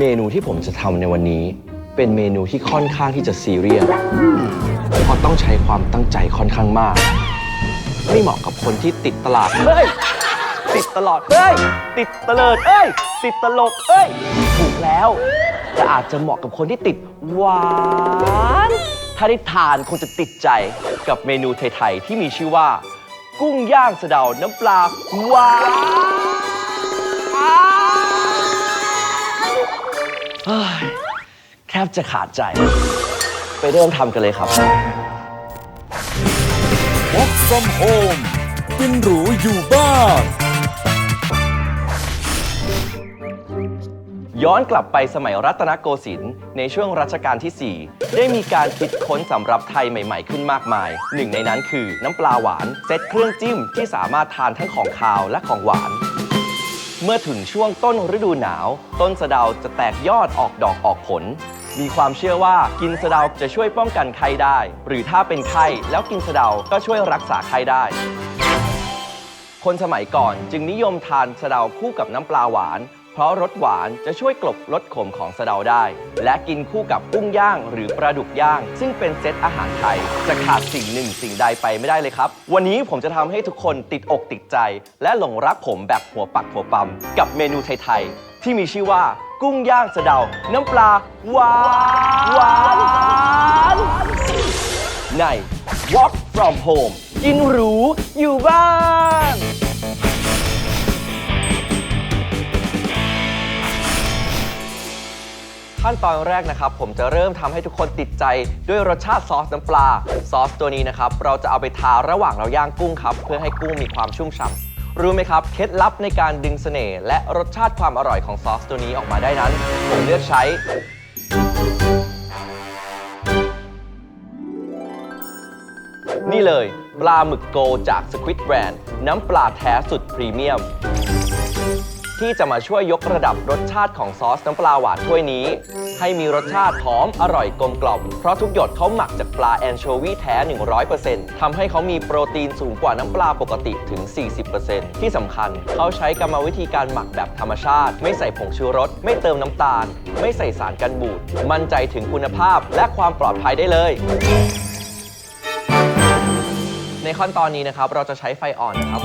เมนูที่ผมจะทำในวันนี้ เป็นเมนูที่ค่อนข้างที่จะซีเรียสเพราะต้องใช้ความตั้งใจค่อนข้างมาก ไม่เหมาะกับคนที่ติดตลาดเฮ้ยติดตลอดเฮ้ยติดตะเลิดเอ้ย ติดตลกเอ้ยถูกแล้ว แต่อาจจะเหมาะกับคนที่ติดหวานถ้าได้ทานคงจะติดใจกับเมนูไทยๆที่มีชื่อว่า กุ้งย่างสะเดาน้ำปลาหวาน ทบจะขาดใจ ไปเริ่มทำกันเลยครับ Work from home กินหรูอยู่บ้าน ย้อนกลับไปสมัยรัตนโกสินทร์ในช่วงรัชกาลที่ 4 ได้มีการคิดค้นสำรับไทยใหม่ๆขึ้นมากมาย หนึ่งในนั้นคือน้ำปลาหวาน เซตเครื่องจิ้มที่สามารถทานทั้งของคาวและของหวาน เมื่อถึงช่วงต้นฤดูหนาว ต้นสะเดาจะแตกยอดออกดอกออกผล มีความเชื่อว่ากินสะเดาจะช่วยป้องกันไข้ได้ หรือถ้าเป็นไข้แล้วกินสะเดาก็ช่วยรักษาไข้ได้ คนสมัยก่อนจึงนิยมทานสะเดาคู่กับน้ำปลาหวาน เพราะรสหวานจะช่วยกลบรสขมของสะเดาได้ และกินคู่กับกุ้งย่างหรือปลาดุกย่าง ซึ่งเป็นเซตอาหารไทย จะขาดสิ่งหนึ่งสิ่งใดไปไม่ได้เลยครับ วันนี้ผมจะทำให้ทุกคนติดอกติดใจ และหลงรักผมแบบหัวปักหัวปั๊มกับเมนูไทยๆ ที่มีชื่อว่ากุ้งย่างสะเดา น้ำปลาหวานหวานใน Walk from Home กินหรูอยู่บ้าน ขั้นตอนแรกนะครับ ผมจะเริ่มทำให้ทุกคนติดใจด้วยรสชาติซอสน้ำปลา ซอสตัวนี้นะครับ เราจะเอาไปทาระหว่างเราย่างกุ้งครับ เพื่อให้กุ้งมีความชุ่มฉ่ำรู้ไหมครับ เคล็ดลับในการดึงเสน่ห์และรสชาติความอร่อยของซอสตัวนี้ออกมาได้นั้น ผมเลือกใช้นี่เลย ปลาหมึกโกจาก Squid Brand น้ำปลาแท้สุดพรีเมียม ที่จะมาช่วยยกระดับรสชาติของซอสน้ำปลาหวานถ้วยนี้ ให้มีรสชาติหอมอร่อยกลมกล่อม เพราะทุกหยดเขาหมักจากปลาแอนโชวีแท้ 100%ทำให้เขามีโปรตีนสูงกว่าน้ำปลาปกติถึง 40%ที่สำคัญ เขาใช้กรรมวิธีการหมักแบบธรรมชาติ ไม่ใส่ผงชูรส ไม่เติมน้ำตาล ไม่ใส่สารกันบูด มั่นใจถึงคุณภาพและความปลอดภัยได้เลยในขั้นตอนนี้นะครับ เราจะใช้ไฟอ่อนนะครับ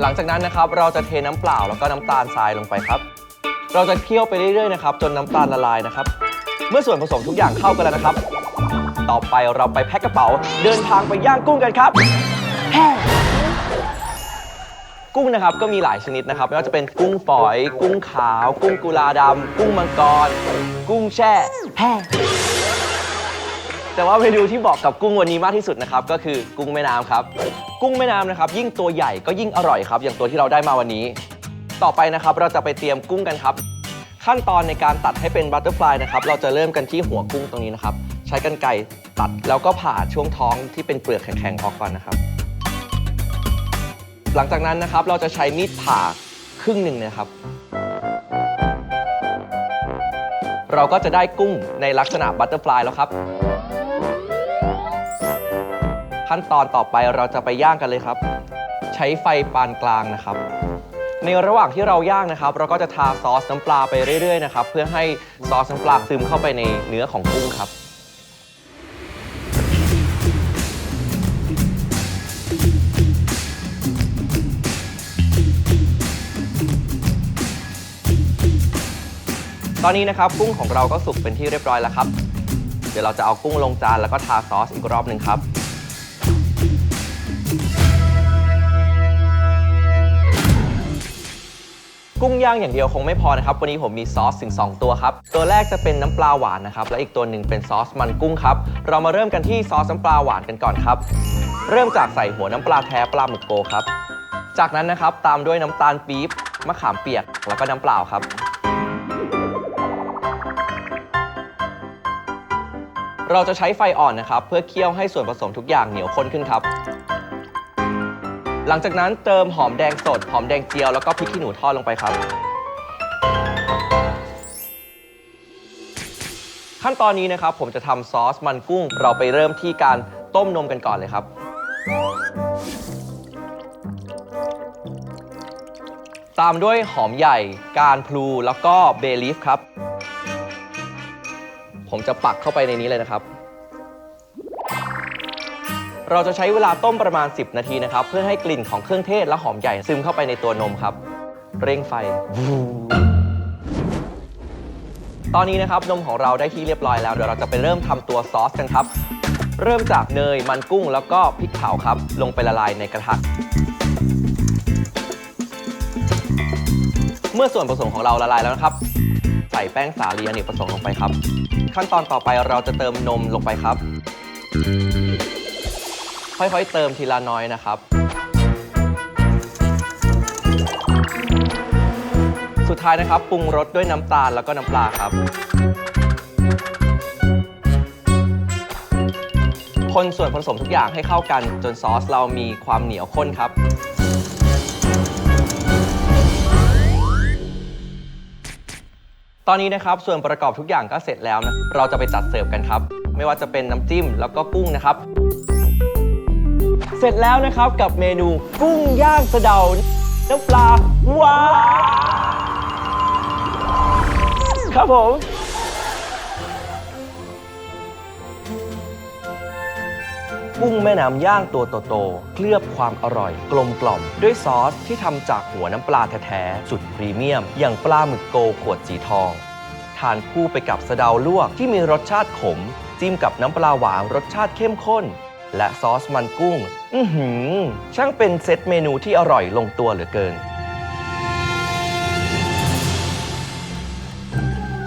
หลังจากนั้นนะครับเราจะเทน้ำเปล่าแล้วก็น้ำตาลทรายลงไปครับ เราจะเคี่ยวไปเรื่อยๆนะครับจนน้ำตาลละลายนะครับ เมื่อส่วนผสมทุกอย่างเข้ากันแล้วนะครับ ต่อไปเราไปแพ็คกระเป๋า เดินทางไปย่างกุ้งกันครับ กุ้งนะครับก็มีหลายชนิดนะครับไม่ว่าจะเป็นกุ้งฝอย กุ้งขาว กุ้งกุลาดำกุ้งมังกร กุ้งแช่แฮ่ แต่ว่าเมนูที่เหมาะกับกุ้งวันนี้มากที่สุดนะครับก็คือกุ้งแม่น้ำครับ กุ้งแม่น้ำนะครับ ยิ่งตัวใหญ่ก็ยิ่งอร่อยครับ อย่างตัวที่เราได้มาวันนี้ ต่อไปนะครับเราจะไปเตรียมกุ้งกันครับ ขั้นตอนในการตัดให้เป็นบัตเตอร์ฟลายนะครับเราจะเริ่มกันที่หัวกุ้งตรงนี้นะครับ ใช้กรรไกรตัดแล้วก็ผ่าช่วงท้องที่เป็นเปลือกแข็งๆออกก่อนนะครับ หลังจากนั้นนะครับเราจะใช้มีดผ่าครึ่งหนึ่งนะครับเราก็จะได้กุ้งในลักษณะบัตเตอร์ฟลายแล้วครับ ขั้นตอนต่อไปเราจะไปย่างกันเลยครับ ใช้ไฟปานกลางนะครับ ในระหว่างที่เราย่างนะครับ เราก็จะทาซอสน้ำปลาไปเรื่อยๆนะครับเพื่อให้ซอสน้ำปลาซึมเข้าไปในเนื้อของกุ้งครับตอนนี้นะครับกุ้งของเราก็สุกเป็นที่เรียบร้อยแล้วครับ เดี๋ยวเราจะเอากุ้งลงจานแล้วก็ทาซอสอีกรอบหนึ่งครับ กุ้งย่างอย่างเดียวคงไม่พอนะครับ วันนี้ผมมีซอสถึง 2 ตัวครับ ตัวแรกจะเป็นน้ำปลาหวานนะครับ และอีกตัวหนึ่งเป็นซอสมันกุ้งครับ เรามาเริ่มกันที่ซอสน้ำปลาหวานกันก่อนครับ เริ่มจากใส่หัวน้ำปลาแท้ปลาหมึกโกครับ จากนั้นนะครับตามด้วยน้ำตาลปี๊บมะขามเปียกแล้วก็น้ำเปล่าครับ เราจะใช้ไฟอ่อนนะครับ เพื่อเคี่ยวให้ส่วนผสมทุกอย่างเหนียวข้นขึ้นครับ หลังจากนั้นเติมหอมแดงสด หอมแดงเจียวแล้วก็พริกขี้หนูทอดลงไปครับ ขั้นตอนนี้นะครับผมจะทำซอสมันกุ้ง เราไปเริ่มที่การต้มนมกันก่อนเลยครับ ตามด้วยหอมใหญ่ การพลูแล้วก็เบลีฟครับ ผมจะปักเข้าไปในนี้เลยนะครับ เราจะใช้เวลาต้มประมาณ 10 นาทีนะครับ เพื่อให้กลิ่นของเครื่องเทศและหอมใหญ่ซึมเข้าไปในตัวนมครับ เร่งไฟ ตอนนี้นะครับนมของเราได้ที่เรียบร้อยแล้ว เดี๋ยวเราจะไปเริ่มทำตัวซอสกันครับ เริ่มจากเนยมันกุ้งแล้วก็พริกเผาครับ ลงไปละลายในกระทะ เมื่อส่วนผสมของเราละลายแล้วนะครับ ใส่แป้งสาลีอเนกประสงค์ลงไปครับ ขั้นตอนต่อไปเราจะเติมนมลงไปครับ ค่อยๆ เติมทีละน้อยนะครับ สุดท้ายนะครับปรุงรสด้วยน้ำตาลแล้วก็น้ำปลาครับ คนส่วนผสมทุกอย่างให้เข้ากันจนซอสเรามีความเหนียวข้นครับตอนนี้นะครับส่วนประกอบทุกอย่างก็เสร็จแล้วนะเราจะไปจัดเสิร์ฟกันครับ ไม่ว่าจะเป็นน้ำจิ้มแล้วก็กุ้งนะครับ เสร็จแล้วนะครับกับเมนูกุ้งย่างสะเดาน้ำปลาว้าครับผม กุ้งแม่น้ำย่างตัวโตๆ เคลือบความอร่อยกลมกล่อม ด้วยซอสที่ทำจากหัวน้ำปลาแท้ๆ สุดพรีเมียม อย่างปลาหมึกโกขวดสีทอง ทานคู่ไปกับสะเดาลวกที่มีรสชาติขม จิ้มกับน้ำปลาหวานรสชาติเข้มข้น และซอสมันกุ้ง อื้อหือ ช่างเป็นเซตเมนูที่อร่อยลงตัวเหลือเกิน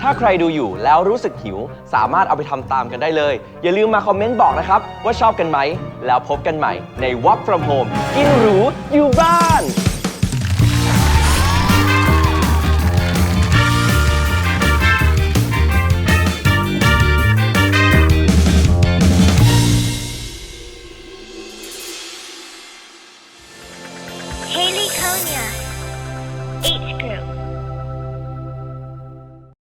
ถ้าใครดูอยู่แล้วรู้สึกหิว สามารถเอาไปทำตามกันได้เลย อย่าลืมมาคอมเมนต์บอกนะครับ ว่าชอบกันไหม แล้วพบกันใหม่ใน Walk from Home กินหรูอยู่บ้าน